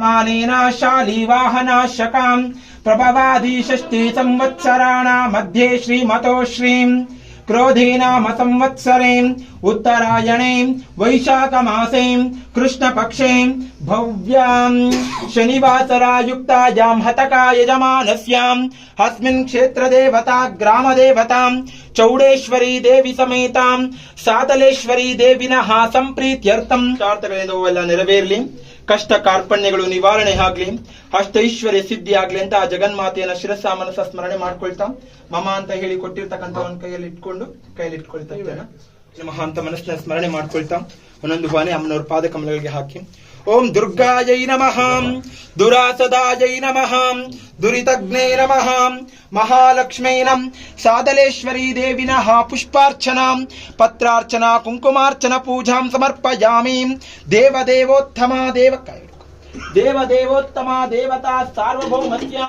मानेनाशालीवाहनाशकाम् प्रभवादिषष्टि संवत्सराणा मध्ये श्रीमतो श्रीम् क्रोधेनामसंवत्सरेम् उत्तरायणीम् वैशाखमासीम् कृष्णपक्षीम् भव्याम् शनिवासरायुक्तायाम् हतका यजमानस्याम् अस्मिन् क्षेत्रदेवता ग्रामदेवताम् चौडेश्वरी देवि समेताम् सातलेश्वरी देविनः सम्प्रीत्यर्थम् चार्थवेदो वल्ल नेरवेर्लि ಕಷ್ಟ ಕಾರ್ಪಣ್ಯಗಳು ನಿವಾರಣೆ ಆಗ್ಲಿ ಅಷ್ಟೈಶ್ವರ್ಯ ಸಿದ್ಧಿ ಆಗ್ಲಿ ಅಂತ ಆ ಜಗನ್ಮಾತೆಯನ್ನ ಶಿರಸ ಮನಸ್ಸ ಸ್ಮರಣೆ ಮಾಡ್ಕೊಳ್ತಾ, ಮಮ ಅಂತ ಹೇಳಿ ಕೊಟ್ಟಿರ್ತಕ್ಕಂಥ ಒಂದ್ ಕೈಯಲ್ಲಿ ಇಟ್ಕೊಂಡು, ಕೈಯಲ್ಲಿ ಇಟ್ಕೊಳ್ತಾ ಇದ್ದೇನೆ. ಅಂತ ಮನಸ್ಸಿನ ಸ್ಮರಣೆ ಮಾಡ್ಕೊಳ್ತಾ, ಒಂದೊಂದು ಬಾನೆ ಅಮ್ಮನವ್ರ ಪಾದ ಕಮಲಗಳಿಗೆ ಹಾಕಿ. ಓಂ ದುರ್ಗಾಯೈ ನಮಃ, ದುರಾಸದಾಯೈ ನಮಃ दुरीतघ्ने नम। महालक्ष्मी नम। सादलेश्वरी देवी देविनः पुष्पार्चना पत्रार्चना, कुङ्कुमार्चन पूजां समर्पयामि। देवदेवोत्तमा देव देवदेवोत्तमा देवता सार्वभौमस्या